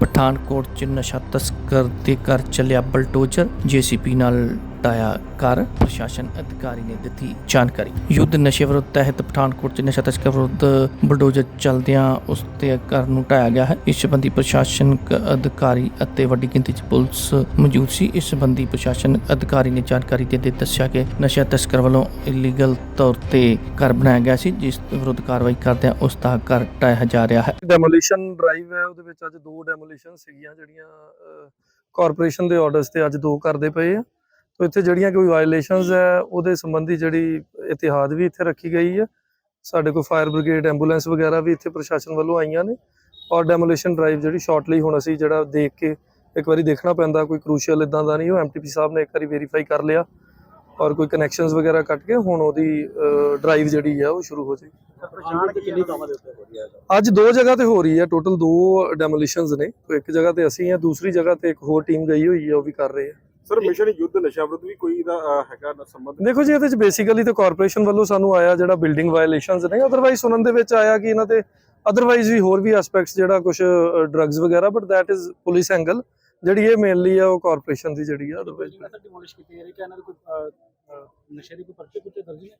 ਪਠਾਨਕੋਟ 'ਚ ਨਸ਼ਾ ਤਸਕਰ ਦੇ ਘਰ ਚੱਲਿਆ ਬਲਟੋਜ਼ਰ ਜੀਸੀਪੀ ਨਾਲ ਟਾਇਆ ਘਰ ਪ੍ਰਸ਼ਾਸਨ ਅਧਿਕਾਰੀ ਨੇ ਦਿੱਤੀ ਜਾਣਕਾਰੀ। ਯੁੱਧ ਨਸ਼ੇ ਵਿਰੁੱਧ ਤਹਿਤ ਪਠਾਨਕੋਟ 'ਚ ਨਸ਼ਾ ਤਸਕਰ ਵਿਰੁੱਧ ਬਲਡੋਜ਼ਰ ਚੱਲਦਿਆਂ ਉਸ ਦੇ ਘਰ ਨੂੰ ਢਾਇਆ ਗਿਆ ਹੈ। ਇਸ ਸੰਬੰਧੀ ਪ੍ਰਸ਼ਾਸਨਿਕ ਅਧਿਕਾਰੀ ਅਤੇ ਵੱਡੀ ਗਿਣਤੀ 'ਚ ਪੁਲਿਸ ਮੌਜੂਦ ਸੀ। ਇਸ ਸੰਬੰਧੀ ਪ੍ਰਸ਼ਾਸਨ ਅਧਿਕਾਰੀ ਨੇ ਜਾਣਕਾਰੀ ਦਿੰਦੇ ਦੱਸਿਆ ਕਿ ਨਸ਼ਾ ਤਸਕਰ ਵੱਲੋਂ ਇਲੀਗਲ ਤੌਰ ਤੇ ਘਰ ਬਣਾਇਆ ਗਿਆ ਸੀ, ਜਿਸ ਵਿਰੁੱਧ ਕਾਰਵਾਈ ਕਰਦਿਆਂ ਉਸ ਦਾ ਘਰ ਢਾਇਆ ਜਾ ਰਿਹਾ ਹੈ। ਡੈਮੋਲੀਸ਼ਨ ਡਰਾਈਵ ਹੈ, ਉਹਦੇ ਵਿੱਚ ਅੱਜ ਦੋ ਡੈਮੋਲੀਸ਼ਨ ਸੀਗੀਆਂ ਜਿਹੜੀਆਂ ਕਾਰਪੋਰੇਸ਼ਨ ਦੇ ਆਰਡਰਸ ਤੇ ਅੱਜ ਦੋ ਕਰਦੇ ਪਏ ਆ। ਤੋ ਇੱਥੇ ਜਿਹੜੀਆਂ ਕੋਈ ਵਾਇਲੇਸ਼ਨਸ ਹੈ ਉਹਦੇ ਸੰਬੰਧੀ ਜਿਹੜੀ ਇਤਿਹਾਦ ਵੀ ਇੱਥੇ ਰੱਖੀ ਗਈ ਹੈ। ਸਾਡੇ ਕੋਲ ਫਾਇਰ ਬ੍ਰਿਗੇਡ ਐਂਬੂਲੈਂਸ ਵਗੈਰਾ ਵੀ ਇੱਥੇ ਪ੍ਰਸ਼ਾਸਨ ਵੱਲੋਂ ਆਈਆਂ ਨੇ। ਔਰ ਡੈਮੋਲੀਸ਼ਨ ਡਰਾਈਵ ਜਿਹੜੀ ਸ਼ਾਰਟਲੀ ਹੁਣ ਅਸੀਂ ਜਿਹੜਾ ਦੇਖ ਕੇ ਇੱਕ ਵਾਰੀ ਦੇਖਣਾ ਪੈਂਦਾ ਕੋਈ ਕ੍ਰੂਸ਼ੀਅਲ ਇਦਾਂ ਦਾ ਨਹੀਂ ਉਹ ਐਮਟੀਪੀ ਸਾਹਿਬ ਨੇ ਇੱਕ ਵਾਰੀ ਵੈਰੀਫਾਈ ਕਰ ਲਿਆ। ਔਰ ਕੋਈ ਕਨੈਕਸ਼ਨਸ ਵਗੈਰਾ ਕੱਟ ਕੇ ਹੁਣ ਉਹਦੀ ਡਰਾਈਵ ਜਿਹੜੀ ਹੈ ਉਹ ਸ਼ੁਰੂ ਹੋ ਜਾਏਗੀ। ਅੱਜ ਦੋ ਜਗ੍ਹਾ ਤੇ ਹੋ ਰਹੀ ਹੈ ਟੋਟਲ ਦੋ ਡੈਮੋਲੀਸ਼ਨਸ ਨੇ। ਇੱਕ ਜਗ੍ਹਾ ਤੇ ਅਸੀਂ ਹਾਂ ਦੂਸਰੀ ਜਗ੍ਹਾ ਤੇ ਇੱਕ ਹੋਰ ਟੀਮ ਗਈ ਹੋਈ ਹੈ ਉਹ ਵੀ ਕਰ ਰਹੇ ਆ ਸਰ ਮਿਸ਼ਨ ਯੁੱਧ ਨਸ਼ਾ ਵਿਰੁੱਧ ਵੀ ਕੋਈ ਇਹਦਾ ਅਹ, ਹੈਗਾ ਨਾ ਸੰਬੰਧ? ਦੇਖੋ ਜੀ ਇਹਦੇ ਚ ਬੇਸਿਕਲੀ ਤੇ ਕਾਰਪੋਰੇਸ਼ਨ ਵੱਲੋਂ ਸਾਨੂੰ ਆਇਆ ਜਿਹੜਾ ਬਿਲਡਿੰਗ ਵਾਇਲੇਸ਼ਨਸ ਨੇ। ਅਦਰਵਾਈਜ਼ ਸੁਣਨ ਦੇ ਵਿੱਚ ਆਇਆ ਕਿ ਇਹਨਾਂ ਤੇ ਅਦਰਵਾਈਜ਼ ਵੀ ਹੋਰ ਵੀ ਐਸਪੈਕਟਸ ਜਿਹੜਾ ਕੁਝ ਡਰੱਗਸ ਵਗੈਰਾ but that is police angle ਜਿਹੜੀ ਇਹ ਮੇਨਲੀ ਆ ਉਹ ਕਾਰਪੋਰੇਸ਼ਨ ਦੀ ਜਿਹੜੀ ਆ ਅਦਰਵਾਈਜ਼ ਡਿਮੋਲਿਸ਼ ਕੀਤੀ ਜਾ ਰਹੀ ਕਿ ਇਹਨਾਂ ਦੇ ਕੋਈ ਨਸ਼ੇ ਦੀ ਕੋਈ ਪਰਚੇ ਪੁੱਤੇ ਦਰਜ ਨੇ?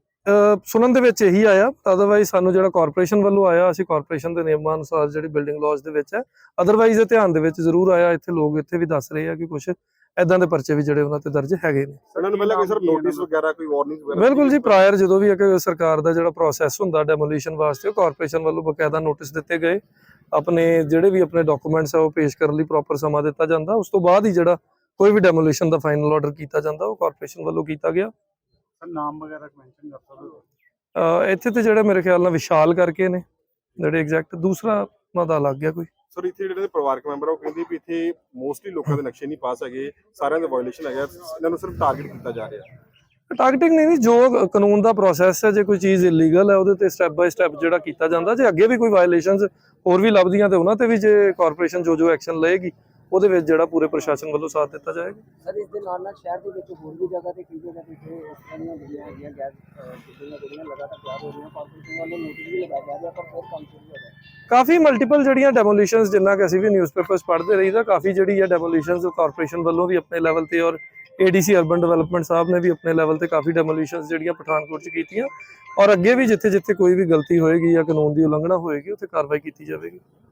ਸੁਣਨ ਦੇ ਵਿੱਚ ਇਹੀ ਆਇਆ। ਅਦਰਵਾਈਜ਼ ਸਾਨੂੰ ਜਿਹੜਾ ਕਾਰਪੋਰੇਸ਼ਨ ਵੱਲੋਂ ਆਇਆ ਅਸੀਂ ਕਾਰਪੋਰੇਸ਼ਨ ਦੇ ਨਿਯਮਾਂ ਅਨੁਸਾਰ ਜਿਹੜੀ ਬਿਲਡਿੰਗ ਲਾਜ਼ ਦੇ ਵਿੱਚ ਹੈ। ਅਦਰਵਾਈਜ਼ ਇਹ ਧਿਆਨ ਦੇ ਵਿੱਚ ਜ਼ਰੂਰ ਆਇਆ। ਇੱਥੇ ਲੋਕ ਇੱਥੇ ਵੀ ਦੱਸ ਰਹੇ ਆ ਕਿ ਕੁਝ ਐਦਾਂ ਦੇ ਪਰਚੇ ਵੀ ਜਿਹੜੇ ਉਹਨਾਂ ਤੇ ਦਰਜ ਹੈਗੇ ਨੇ। ਇਹਨਾਂ ਨੂੰ ਪਹਿਲਾਂ ਕੋਈ ਸਰ ਨੋਟਿਸ ਵਗੈਰਾ ਕੋਈ ਵਾਰਨਿੰਗ ਵਗੈਰਾ ਬਿਲਕੁਲ ਜੀ ਪ੍ਰਾਇਰ ਜਦੋਂ ਵੀ ਇੱਕ ਸਰਕਾਰ ਦਾ ਜਿਹੜਾ ਪ੍ਰੋਸੈਸ ਹੁੰਦਾ ਡੈਮੋਲੀਸ਼ਨ ਵਾਸਤੇ ਉਹ ਕਾਰਪੋਰੇਸ਼ਨ ਵੱਲੋਂ ਬਕਾਇਦਾ ਨੋਟਿਸ ਦਿੱਤੇ ਗਏ। ਆਪਣੇ ਜਿਹੜੇ ਵੀ ਆਪਣੇ ਡਾਕੂਮੈਂਟਸ ਆ ਉਹ ਪੇਸ਼ ਕਰਨ ਲਈ ਪ੍ਰੋਪਰ ਸਮਾਂ ਦਿੱਤਾ ਜਾਂਦਾ। ਉਸ ਤੋਂ ਬਾਅਦ ਹੀ ਜਿਹੜਾ ਕੋਈ ਵੀ ਡੈਮੋਲੀਸ਼ਨ ਦਾ ਫਾਈਨਲ ਆਰਡਰ ਕੀਤਾ ਜਾਂਦਾ ਉਹ ਕਾਰਪੋਰੇਸ਼ਨ ਵੱਲੋਂ ਕੀਤਾ ਗਿਆ। ਸਰ ਨਾਮ ਵਗੈਰਾ ਮੈਂਸ਼ਨ ਕਰ ਸਕਦੇ ਹੋ? ਅਹ ਇੱਥੇ ਤੇ ਜਿਹੜਾ ਮੇਰੇ ਖਿਆਲ ਨਾਲ ਵਿਸ਼ਾਲ ਕਰਕੇ ਨੇ ਜਿਹੜੇ ਐਗਜ਼ੈਕਟ ਦੂਸਰਾ ਉਹਨਾਂ ਦਾ ਲੱਗ ਗਿਆ ਕੋਈ। ਸਰ, ਇੱਥੇ ਜਿਹੜੇ ਪਰਿਵਾਰਕ ਮੈਂਬਰ ਆ, ਉਹ ਕਹਿੰਦੇ ਵੀ ਇੱਥੇ ਮੋਸਟਲੀ ਲੋਕਾਂ ਦੇ ਨਕਸ਼ੇ ਨਹੀਂ ਪਾਸ ਹੈਗੇ, ਸਾਰਿਆਂ ਦੇ ਵਾਇਓਲੇਸ਼ਨ ਹੈਗਾ ਇਹਨਾਂ ਨੂੰ ਸਿਰਫ ਟਾਰਗੇਟ ਕੀਤਾ ਜਾ ਰਿਹਾ। ਟਾਰਗੇਟਿੰਗ ਨਹੀਂ ਨਹੀਂ ਜੋ ਕਾਨੂੰਨ ਦਾ ਪ੍ਰੋਸੈਸ ਹੈ, ਜੇ ਕੋਈ ਚੀਜ਼ ਇਲੀਗਲ ਹੈ, ਉਹਦੇ ਤੇ ਸਟੈਪ ਬਾਈ ਸਟੈਪ ਜਿਹੜਾ ਕੀਤਾ ਜਾਂਦਾ, ਜੇ ਅੱਗੇ ਵੀ ਕੋਈ ਵਾਇਲੇਸ਼ਨਸ ਹੋਰ ਵੀ ਲੱਭਦੀਆਂ ਤੇ ਉਹਨਾਂ ਤੇ ਵੀ ਜੇ ਕਾਰਪੋਰੇਸ਼ਨ ਜੋ ਜੋ ਐਕਸ਼ਨ ਲਏਗੀ ਉਹਦੇ ਵਿੱਚ ਜਿਹੜਾ ਪੂਰੇ ਪ੍ਰਸ਼ਾਸਨ ਵੱਲੋਂ ਸਾਥ ਦਿੱਤਾ ਜਾਏਗਾ? ਸਰ ਇਸ ਦੇ ਨਾਲ ਨਾਲ ਸ਼ਹਿਰ ਦੇ ਵਿੱਚ ਹੋਰ ਵੀ ਜਗ੍ਹਾ ਤੇ ਕਈ ਜਗ੍ਹਾ ਤੇ ਇੱਥੇ ਇਸ ਤਰ੍ਹਾਂ ਦੀਆਂ ਜਿਹੜੀਆਂ ਹੈਗੀਆਂ ਗੈਸ ਜਿਹੜੀਆਂ ਜਿਹੜੀਆਂ ਲਗਾਤਾਰ ਤਿਆਰ ਹੋ ਰਹੀਆਂ ਕਾਰਪੋਰੇਸ਼ਨ ਵੱਲੋਂ ਨੋਟਿਸ ਵੀ ਲਗਾਇਆ ਰਿਹਾ ਪਰ ਫਿਰ ਕੰਮ ਸ਼ੁਰੂ ਹੋ ਰਿਹਾ ਕਾਫੀ ਮਲਟੀਪਲ ਜਿਹੜੀਆਂ ਡੈਮੋਲੀਸ਼ਨਸ ਜਿੰਨਾ ਕਿ ਅਸੀਂ ਵੀ ਨਿਊਜ਼ਪੇਪਰਸ ਪੜ੍ਹਦੇ ਰਹੀਦਾ ਕਾਫੀ ਜਿਹੜੀ ਹੈ ਡੈਮੋਲੀਸ਼ਨਸ ਕਾਰਪੋਰੇਸ਼ਨ ਵੱਲੋਂ ਵੀ ਆਪਣੇ ਲੈਵਲ ਤੇ ਔਰ ਏਡੀਸੀ ਅਰਬਨ ਡਿਵੈਲਪਮੈਂਟ ਸਾਹਿਬ ਨੇ ਵੀ ਆਪਣੇ ਲੈਵਲ ਤੇ ਕਾਫੀ ਡੈਮੋਲੀਸ਼ਨਸ ਜਿਹੜੀਆਂ ਪਠਾਨਕੋਟ 'ਚ ਕੀਤੀਆਂ। ਔਰ ਅੱਗੇ ਵੀ ਜਿੱਥੇ ਜਿੱਥੇ ਕੋਈ ਵੀ ਗਲਤੀ ਹੋਏਗੀ ਜਾਂ ਕਾਨੂੰਨ ਦੀ ਉਲੰਘਣਾ ਹੋਏਗੀ ਉੱਥੇ ਕਾਰਵਾਈ ਕੀਤੀ ਜਾਵੇਗੀ।